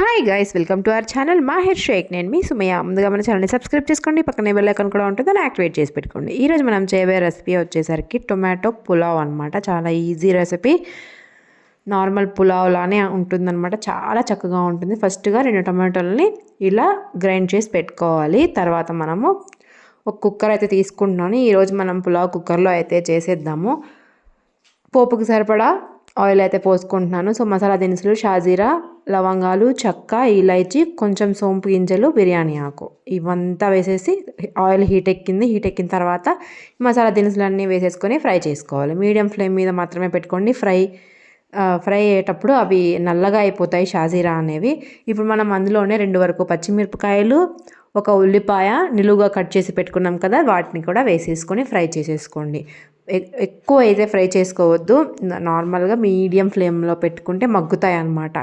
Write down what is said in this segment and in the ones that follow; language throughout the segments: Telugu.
Hi guys welcome to our channel Mahir Shaikh నేను మీ సుమయ ముందుగా మన ఛానల్ని సబ్స్క్రైబ్ చేసుకోండి. పక్కనే బెల్ కూడా ఉంటుంది. దాన్ని యాక్టివేట్ చేసి పెట్టుకోండి. ఈరోజు మనం చేయబోయే రెసిపీ వచ్చేసరికి టొమాటో పులావ్ అనమాట చాలా ఈజీ రెసిపీ నార్మల్ పులావ్ లానే ఉంటుందన్నమాట. చాలా చక్కగా ఉంటుంది. ఫస్ట్గా రెండు టొమాటోలని ఇలా గ్రైండ్ చేసి పెట్టుకోవాలి. తర్వాత మనము ఒక కుక్కర్ అయితే తీసుకుంటున్నాను. ఈరోజు మనం పులావ్ కుక్కర్లో అయితే చేసేద్దాము. పోపుకి సరిపడా ఆయిల్ అయితే పోసుకుంటున్నాను. సో మసాలా దినుసులు షాజీరా లవంగాలు చెక్క ఇలైచి కొంచెం సోంపు గింజలు బిర్యానీ ఆకు. ఇవంతా వేసేసి ఆయిల్ హీట్ ఎక్కింది. హీట్ ఎక్కిన తర్వాత మసాలా దినుసులు అన్నీ వేసేసుకొని ఫ్రై చేసుకోవాలి. మీడియం ఫ్లేమ్ మీద మాత్రమే పెట్టుకోండి. ఫ్రై ఫ్రై అయ్యేటప్పుడు అవి నల్లగా అయిపోతాయి షాజీరా అనేవి. ఇప్పుడు మనం అందులోనే రెండు వరకు పచ్చిమిరపకాయలు ఒక ఉల్లిపాయ నిలువుగా కట్ చేసి పెట్టుకున్నాం కదా వాటిని కూడా వేసేసుకొని ఫ్రై చేసేసుకోండి. ఎక్కువ అయితే ఫ్రై చేసుకోవద్దు. నార్మల్గా మీడియం ఫ్లేమ్లో పెట్టుకుంటే మగ్గుతాయి అన్నమాట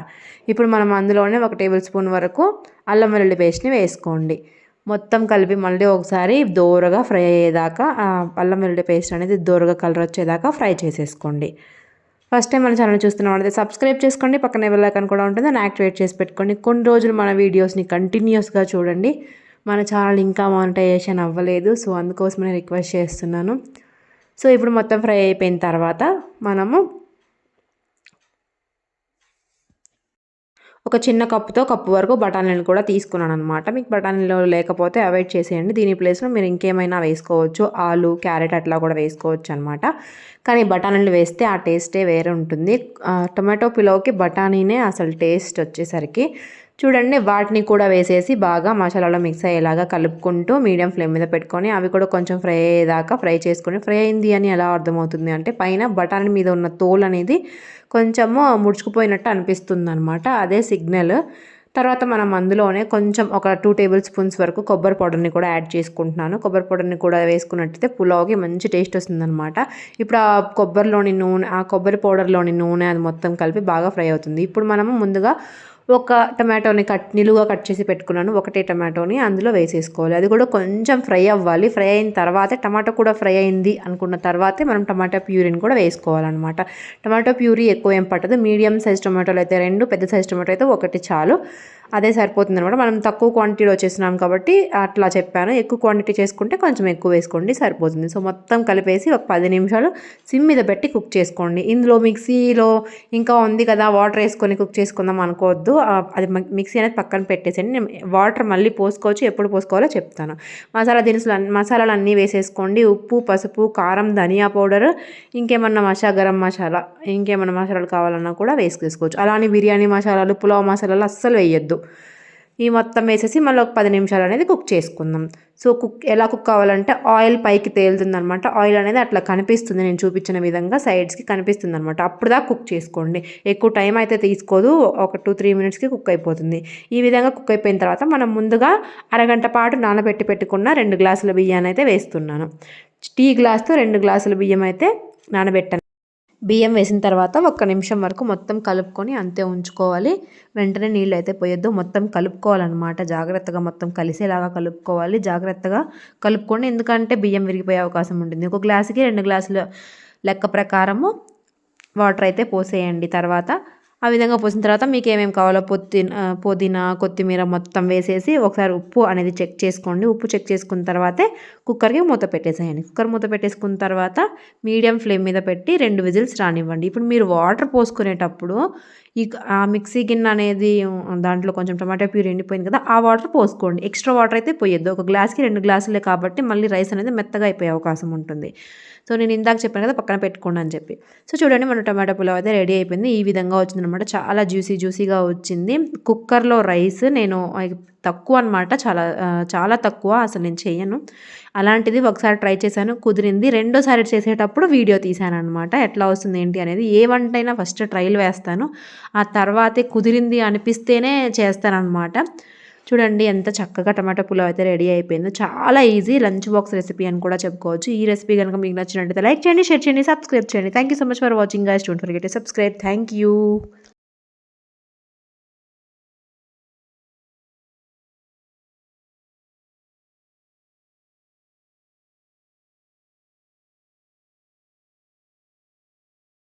ఇప్పుడు మనం అందులోనే ఒక టేబుల్ స్పూన్ వరకు అల్లం వెల్లుల్లి పేస్ట్ని వేసుకోండి. మొత్తం కలిపి మళ్ళీ ఒకసారి దోరగా ఫ్రై అయ్యేదాకా అల్లం వెల్లుల్లి పేస్ట్ అనేది దోరగా కలర్ వచ్చేదాకా ఫ్రై చేసేసుకోండి. ఫస్ట్ టైం మన ఛానల్ చూస్తున్న వాళ్ళైతే సబ్స్క్రైబ్ చేసుకోండి. పక్కనే వెళ్ళాకని కూడా ఉంటుంది. దాన్ని యాక్టివేట్ చేసి పెట్టుకోండి. కొన్ని రోజులు మన వీడియోస్ని కంటిన్యూస్గా చూడండి. మన ఛానల్ ఇంకా మానిటైజేషన్ అవ్వలేదు. సో అందుకోసమే రిక్వెస్ట్ చేస్తున్నాను. సో ఇప్పుడు మొత్తం ఫ్రై అయిపోయిన తర్వాత మనము ఒక చిన్న కప్పుతో కప్పు వరకు బఠానీలు కూడా తీసుకున్నాను అనమాట మీకు బఠానీలు లేకపోతే అవాయిడ్ చేసేయండి. దీని ప్లేస్లో మీరు ఇంకేమైనా వేసుకోవచ్చు. ఆలు క్యారెట్ అట్లా కూడా వేసుకోవచ్చు అనమాట కానీ బఠానీలు వేస్తే ఆ టేస్టే వేరే ఉంటుంది. టొమాటో పిలోకి బఠానీనే అసలు టేస్ట్ వచ్చేసరికి చూడండి వాటిని కూడా వేసేసి బాగా మసాలాలో మిక్స్ అయ్యేలాగా కలుపుకుంటూ మీడియం ఫ్లేమ్ మీద పెట్టుకొని అవి కూడా కొంచెం ఫ్రై అయ్యేదాకా ఫ్రై చేసుకొని ఫ్రై అయింది అని ఎలా అర్థమవుతుంది అంటే పైన బఠానీ మీద ఉన్న తోలు అనేది కొంచెము ముడుచుకుపోయినట్టు అనిపిస్తుంది అనమాట అదే సిగ్నల్. తర్వాత మనం అందులోనే కొంచెం ఒక టూ టేబుల్ స్పూన్స్ వరకు కొబ్బరి పౌడర్ని కూడా యాడ్ చేసుకుంటున్నాను. కొబ్బరి పౌడర్ని కూడా వేసుకున్నట్టయితే పులావ్కి మంచి టేస్ట్ వస్తుందన్నమాట. ఇప్పుడు ఆ కొబ్బరిలోని నూనె ఆ కొబ్బరి పౌడర్లోని నూనె అది మొత్తం కలిపి బాగా ఫ్రై అవుతుంది. ఇప్పుడు మనము ముందుగా ఒక టమాటోని కట్ నిలువుగా కట్ చేసి పెట్టుకున్నాను. ఒకటే టమాటోని అందులో వేసేసుకోవాలి. అది కూడా కొంచెం ఫ్రై అవ్వాలి. ఫ్రై అయిన తర్వాతే టమాటో కూడా ఫ్రై అయింది అనుకున్న తర్వాతే మనం టమాటో ప్యూరీని కూడా వేసుకోవాలన్నమాట. టమాటో ప్యూరీ ఎక్కువ ఏం పట్టదు. మీడియం సైజ్ టమాటోలు అయితే రెండు పెద్ద సైజ్ టమాటో అయితే ఒకటి చాలు. అదే సరిపోతుంది అనమాట మనం తక్కువ క్వాంటిటీలో చేస్తున్నాం కాబట్టి అట్లా చెప్పాను. ఎక్కువ క్వాంటిటీ చేసుకుంటే కొంచెం ఎక్కువ వేసుకోండి సరిపోతుంది. సో మొత్తం కలిపేసి ఒక పది నిమిషాలు సిమ్ మీద పెట్టి కుక్ చేసుకోండి. ఇందులో మిక్సీలో ఇంకా ఉంది కదా వాటర్ వేసుకొని కుక్ చేసుకుందాం అనుకోవద్దు. అది మిక్సీ అనేది పక్కన పెట్టేసండి నేను వాటర్ మళ్ళీ పోసుకోవచ్చు ఎప్పుడు పోసుకోవాలో చెప్తాను. మసాలా దినుసులు మసాలాలు అన్నీ వేసేసుకోండి. ఉప్పు పసుపు కారం ధనియా పౌడర్ ఇంకేమన్నా మసా గరం మసాలా ఇంకేమన్నా మసాలాలు కావాలన్నా కూడా వేసుకోవచ్చు. అలానే బిర్యానీ మసాలాలు పులావ్ మసాలాలు అస్సలు వేయొద్దు. ఈ మొత్తం వేసేసి మళ్ళీ ఒక పది నిమిషాలు అనేది కుక్ చేసుకుందాం. సో కుక్ ఎలా కుక్ కావాలంటే ఆయిల్ పైకి తేలుతుంది అనమాట ఆయిల్ అనేది అట్లా కనిపిస్తుంది. నేను చూపించిన విధంగా సైడ్స్కి కనిపిస్తుంది అనమాట అప్పుడు దాకా కుక్ చేసుకోండి. ఎక్కువ టైం అయితే తీసుకోదు. ఒక టూ త్రీ మినిట్స్కి కుక్ అయిపోతుంది. ఈ విధంగా కుక్ అయిపోయిన తర్వాత మనం ముందుగా అరగంట పాటు నానబెట్టి పెట్టుకున్న రెండు గ్లాసుల బియ్యాన్ని అయితే వేస్తున్నాను. టీ గ్లాస్తో రెండు గ్లాసుల బియ్యం అయితే నానబెట్టాను. బియ్యం వేసిన తర్వాత ఒక్క నిమిషం వరకు మొత్తం కలుపుకొని అంతే ఉంచుకోవాలి. వెంటనే నీళ్ళు అయితే పోయొద్దు. మొత్తం కలుపుకోవాలన్నమాట. జాగ్రత్తగా మొత్తం కలిసేలాగా కలుపుకోవాలి. జాగ్రత్తగా కలుపుకోండి. ఎందుకంటే బియ్యం విరిగిపోయే అవకాశం ఉంటుంది. ఒక గ్లాసుకి రెండు గ్లాసుల లెక్క ప్రకారము వాటర్ అయితే పోసేయండి. తర్వాత ఆ విధంగా పోసిన తర్వాత మీకు ఏమేమి కావాలో పుదీనా పుదీనా కొత్తిమీర మొత్తం వేసేసి ఒకసారి ఉప్పు అనేది చెక్ చేసుకోండి. ఉప్పు చెక్ చేసుకున్న తర్వాతే కుక్కర్కి మూత పెట్టేసేయండి. కుక్కర్ మూత పెట్టేసుకున్న తర్వాత మీడియం ఫ్లేమ్ మీద పెట్టి రెండు విజిల్స్ రానివ్వండి. ఇప్పుడు మీరు వాటర్ పోసుకునేటప్పుడు ఈ ఆ మిక్సీ గిన్నె అనేది దాంట్లో కొంచెం టమాటో ప్యూర్ ఎండిపోయింది కదా ఆ వాటర్ పోసుకోండి. ఎక్స్ట్రా వాటర్ అయితే పోయొద్దు. ఒక గ్లాస్కి రెండు గ్లాసులే కాబట్టి మళ్ళీ రైస్ అనేది మెత్తగా అయిపోయే అవకాశం ఉంటుంది. సో నేను ఇందాక చెప్పాను కదా పక్కన పెట్టుకోండి అని చెప్పి. సో చూడండి మన టమాటో పులావ్ అయితే రెడీ అయిపోయింది. ఈ విధంగా వచ్చిందనమాట చాలా జ్యూసీ జ్యూసీగా వచ్చింది. కుక్కర్లో రైస్ నేను తక్కువ అనమాట చాలా చాలా తక్కువ అసలు నేను చేయను. అలాంటిది ఒకసారి ట్రై చేశాను కుదిరింది. రెండోసారి చేసేటప్పుడు వీడియో తీశాను అనమాట ఎట్లా వస్తుంది ఏంటి అనేది ఏ వంటైనా ఫస్ట్ ట్రైల్ వేస్తాను. ఆ తర్వాతే కుదిరింది అనిపిస్తేనే చేస్తానన్నమాట. చూడండి ఎంత చక్కగా టమాటా పులావ్ అయితే రెడీ అయిపోయిందో. చాలా ఈజీ లంచ్ బాక్స్ రెసిపీ అని కూడా చెప్పుకోవచ్చు. ఈ రెసిపీ కనుక మీకు నచ్చినట్టయితే లైక్ చేయండి షేర్ చేయండి సబ్స్క్రైబ్ చేయండి. Thank you so much for watching guys don't forget subscribe thank you